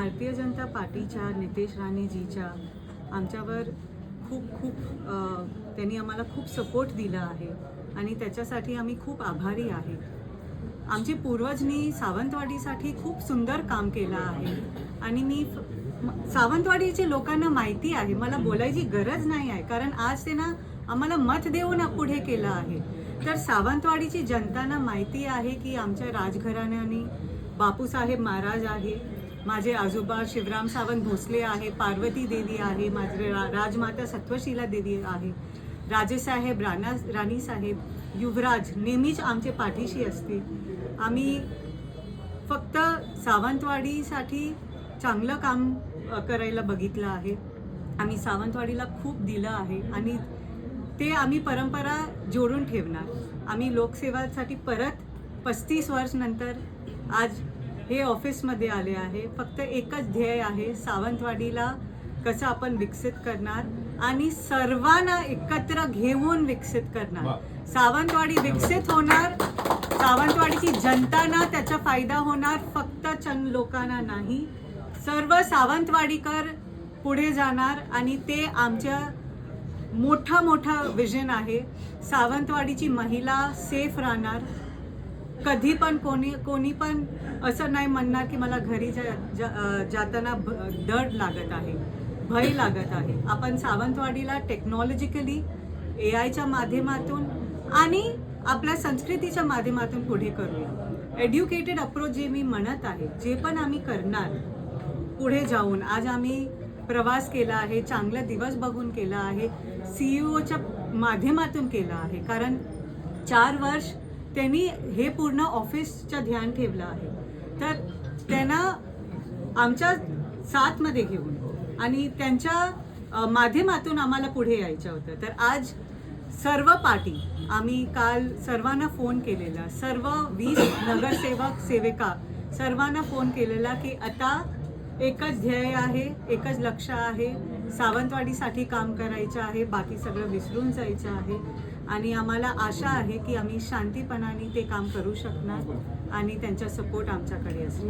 भारतीय जनता पार्टीच्या नितेश राणेजीच्या आमच्यावर खूप खूप त्यांनी आम्हाला खूप सपोर्ट दिला आहे आणि त्याच्यासाठी आम्ही खूप आभारी आहे. आमचे पूर्वजनी सावंतवाडीसाठी खूप सुंदर काम केलं आहे आणि मी सावंतवाडीचे लोकांना माहिती आहे मला बोलायची गरज नाही आहे कारण आज ते ना आम्हाला मत देऊन पुढे केलं आहे. तर सावंतवाडीची जनतांना माहिती आहे की आमच्या राजघराण्याने बापूसाहेब महाराज आहे माझे आजोबा शिवराम सावंत भोसले आहे पार्वती देवी आहे माझे रा राजमाता सत्वशिला देवी आहे राजेसाहेब राणा राणीसाहेब युवराज नेहमीच आमचे पाठीशी असते. आम्ही फक्त सावंतवाडीसाठी चांगलं काम करायला बघितलं आहे. आम्ही सावंतवाडीला खूप दिलं आहे आणि ते आम्ही परंपरा जोडून ठेवणार. आम्ही लोकसेवासाठी परत पस्तीस वर्ष नंतर आज हे ऑफिसमध्ये आले आहे. फक्त एकच ध्येय आहे सावंतवाडीला कसं आपण विकसित करणार आणि सर्वांना एकत्र घेऊन विकसित करणार. सावंतवाडी विकसित होणार सावंतवाडीची जनताना त्याचा फायदा होणार फक्त चंद लोकांना नाही. सर्व सावंतवाडीकर पुढे जाणार आणि ते आमच्या मोठा मोठा विजन आहे. सावंतवाडीची महिला सेफ राहणार. कधी पण कोणी कोणी पण असं नाही म्हणणार की मला घरी जा, जा, जाताना भ- डर लागत आहे भय लागत आहे. आपण सावंतवाडीला टेक्नॉलॉजिकली ए आयच्या माध्यमातून आणि आपल्या संस्कृतीच्या माध्यमातून पुढे करूया. एड्युकेटेड अप्रोच जे मी म्हणत आहे जे पण आम्ही करणार पुढे जाऊन आज आम्ही प्रवास केला आहे चांगला दिवस बघून केला आहे सीईओच्या माध्यमातून केला आहे. कारण चार वर्ष त्यांनी हे पूर्ण ऑफिसचं ध्यान ठेवलं आहे. तर त्यांना आमच्या साथमध्ये घेऊन आणि त्यांच्या माध्यमातून आम्हाला पुढे यायचं होतं. तर आज सर्व पार्टी आम्ही काल सर्वांना फोन केलेला सर्व वीस नगरसेवक सेविका सर्वांना फोन केलेला की आता एकच ध्येय आहे एकच लक्ष आहे. सावंतवाडीसाठी काम करायचं आहे बाकी सगळं विसरून जायचं आहे. आणि आम्हाला आशा आहे की आम्ही शांतीपणाने ते काम करू शकणार आणि त्यांचा सपोर्ट आमच्याकडे असेल